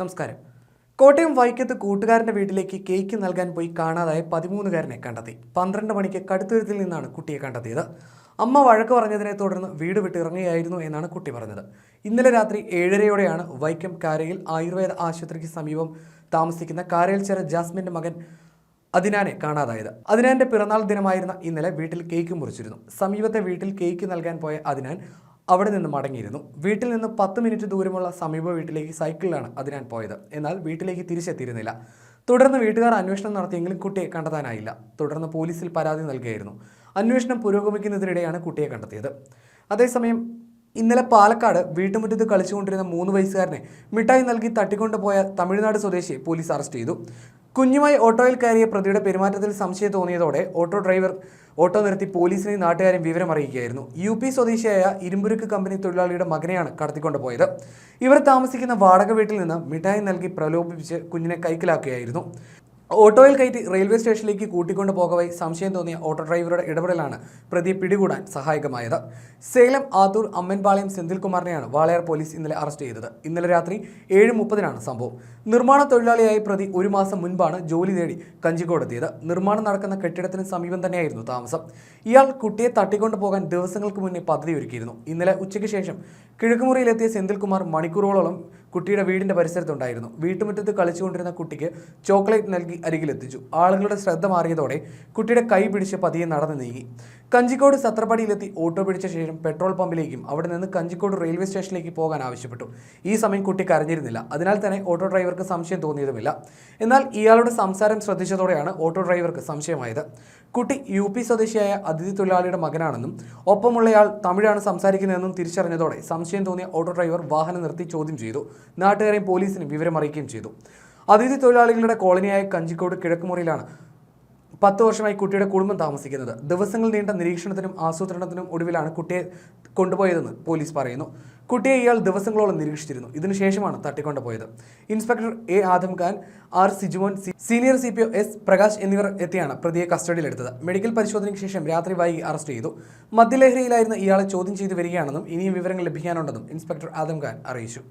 നമസ്കാരം. കോട്ടയം വൈക്കത്ത് കൂട്ടുകാരന്റെ വീട്ടിലേക്ക് കേക്ക് നൽകാൻ പോയി കാണാതായ പതിമൂന്നുകാരനെ കണ്ടെത്തി. പന്ത്രണ്ട് മണിക്ക് കടുത്തുരുത്തിൽ നിന്നാണ് കുട്ടിയെ കണ്ടെത്തിയത്. അമ്മ വഴക്ക് പറഞ്ഞതിനെ തുടർന്ന് വീട് വിട്ടിറങ്ങുകയായിരുന്നു എന്നാണ് കുട്ടി പറഞ്ഞത്. ഇന്നലെ രാത്രി ഏഴരയോടെയാണ് വൈക്കം കാരയിൽ ആയുർവേദ ആശുപത്രിക്ക് സമീപം താമസിക്കുന്ന കാരയിൽ ചേർ ജാസ്മിന്റെ മകൻ അതിനാനെ കാണാതായത്. അതിനാന്റെ പിറന്നാൾ ദിനമായിരുന്ന ഇന്നലെ വീട്ടിൽ കേക്ക് മുറിച്ചിരുന്നു. സമീപത്തെ വീട്ടിൽ കേക്ക് നൽകാൻ പോയ അതിനാൻ അവിടെ നിന്ന് മടങ്ങിയിരുന്നു. വീട്ടിൽ നിന്ന് പത്ത് മിനിറ്റ് ദൂരമുള്ള സമീപ വീട്ടിലേക്ക് സൈക്കിളിലാണ് അതിനാൻ പോയത്. എന്നാൽ വീട്ടിലേക്ക് തിരിച്ചെത്തിയിരുന്നില്ല. തുടർന്ന് വീട്ടുകാർ അന്വേഷണം നടത്തിയെങ്കിലും കുട്ടിയെ കണ്ടെത്താനായില്ല. തുടർന്ന് പോലീസിൽ പരാതി നൽകുകയായിരുന്നു അന്വേഷണം പുരോഗമിക്കുന്നതിനിടെയാണ് കുട്ടിയെ കണ്ടെത്തിയത്. അതേസമയം ഇന്നലെ പാലക്കാട് വീട്ടുമുറ്റത്ത് കളിച്ചുകൊണ്ടിരുന്ന മൂന്ന് വയസ്സുകാരനെ മിഠായി നൽകി തട്ടിക്കൊണ്ടുപോയ തമിഴ്നാട് സ്വദേശിയെ പോലീസ് അറസ്റ്റ് ചെയ്തു. കുഞ്ഞുമായി ഓട്ടോയിൽ കയറിയ പ്രതിയുടെ പെരുമാറ്റത്തിൽ സംശയം തോന്നിയതോടെ ഓട്ടോ ഡ്രൈവർ ഓട്ടോ നിർത്തി പോലീസിനെ നാട്ടുകാരെയും വിവരം അറിയിക്കുകയായിരുന്നു യു പി സ്വദേശിയായ ഇരുമ്പുരുക്ക് കമ്പനി തൊഴിലാളിയുടെ മകനെയാണ് കടത്തിക്കൊണ്ടുപോയത്. ഇവർ താമസിക്കുന്ന വാടക വീട്ടിൽ നിന്ന് മിഠായി നൽകി പ്രലോഭിപ്പിച്ച് കുഞ്ഞിനെ കൈക്കലാക്കുകയായിരുന്നു. ഓട്ടോയിൽ കയറ്റി റെയിൽവേ സ്റ്റേഷനിലേക്ക് കൂട്ടിക്കൊണ്ടു പോകവെ സംശയം തോന്നിയ ഓട്ടോ ഡ്രൈവറുടെ ഇടപെടലാണ് പ്രതിയെ പിടികൂടാൻ സഹായകമായത്. സേലം ആത്തൂർ അമ്മൻപാളയം സെന്തിൽകുമാറിനെയാണ് വാളയാർ പോലീസ് ഇന്നലെ അറസ്റ്റ് ചെയ്തത്. ഇന്നലെ രാത്രി ഏഴ് മുപ്പതിനാണ് സംഭവം. നിർമ്മാണ തൊഴിലാളിയായ പ്രതി ഒരു മാസം മുൻപാണ് ജോലി തേടി കഞ്ചിക്കോടെത്തിയത് നിർമ്മാണം നടക്കുന്ന കെട്ടിടത്തിന് സമീപം തന്നെയായിരുന്നു താമസം. ഇയാൾ കുട്ടിയെ തട്ടിക്കൊണ്ടു പോകാൻ ദിവസങ്ങൾക്ക് മുന്നേ പദ്ധതി ഒരുക്കിയിരുന്നു. ഇന്നലെ ഉച്ചയ്ക്ക് ശേഷം കിഴക്കുമുറിയിലെത്തിയ സെന്തിൽകുമാർ മണിക്കൂറുകളോളം കുട്ടിയുടെ വീടിന്റെ പരിസരത്തുണ്ടായിരുന്നു. വീട്ടുമുറ്റത്ത് കളിച്ചുകൊണ്ടിരുന്ന കുട്ടിക്ക് ചോക്ലേറ്റ് നൽകി അരികിലെത്തിച്ചു. ആളുകളുടെ ശ്രദ്ധ മാറിയതോടെ കുട്ടിയുടെ കൈ പിടിച്ച് പതിയെ നടന്നു നീങ്ങി. കഞ്ചിക്കോട് സത്രപ്പടിയിലെത്തി ഓട്ടോ പിടിച്ച ശേഷം പെട്രോൾ പമ്പിലേക്കും അവിടെ നിന്ന് കഞ്ചിക്കോട് റെയിൽവേ സ്റ്റേഷനിലേക്ക് പോകാൻ ആവശ്യപ്പെട്ടു. ഈ സമയം കുട്ടി കരഞ്ഞിരുന്നില്ല. അതിനാൽ തന്നെ ഓട്ടോ ഡ്രൈവർക്ക് സംശയം തോന്നിയതുമില്ല. എന്നാൽ ഇയാളുടെ സംസാരം ശ്രദ്ധിച്ചതോടെയാണ് ഓട്ടോ ഡ്രൈവർക്ക് സംശയമായത്. കുട്ടി യു പി സ്വദേശിയായ അതിഥി തൊഴിലാളിയുടെ മകനാണെന്നും ഒപ്പമുള്ളയാൾ തമിഴാണ് സംസാരിക്കുന്നതെന്നും തിരിച്ചറിഞ്ഞതോടെ സംശയം തോന്നിയ ഓട്ടോ ഡ്രൈവർ വാഹനം നിർത്തി ചോദ്യം ചെയ്തു. നാട്ടുകാരെയും പോലീസിന് വിവരം അറിയിക്കുകയും ചെയ്തു. അതിഥി തൊഴിലാളികളുടെ കോളനിയായ കഞ്ചിക്കോട് കിഴക്കുമുറിയിലാണ് പത്ത് വർഷമായി കുട്ടിയുടെ കുടുംബം താമസിക്കുന്നത്. ദിവസങ്ങൾ നീണ്ട നിരീക്ഷണത്തിനും ആസൂത്രണത്തിനും ഒടുവിലാണ് കുട്ടിയെ കൊണ്ടുപോയതെന്ന് പോലീസ് പറയുന്നു. കുട്ടിയെ ഇയാൾ ദിവസങ്ങളോളം നിരീക്ഷിച്ചിരുന്നു. ഇതിനുശേഷമാണ് തട്ടിക്കൊണ്ടു പോയത്. Inspector A Adam Khan R Sijumon senior C P O S Prakash എന്നിവർ എത്തിയാണ് പ്രതിയെ കസ്റ്റഡിയിലെടുത്തത്. മെഡിക്കൽ പരിശോധനയ്ക്ക് ശേഷം രാത്രി വൈകി അറസ്റ്റ് ചെയ്തു. മദ്യലഹരിയിലായിരുന്ന ഇയാളെ ചോദ്യം ചെയ്തു വരികയാണെന്നും ഇനിയും വിവരങ്ങൾ ലഭിക്കാനുണ്ടെന്നും ഇൻസ്പെക്ടർ ആദം ഖാൻ അറിയിച്ചു.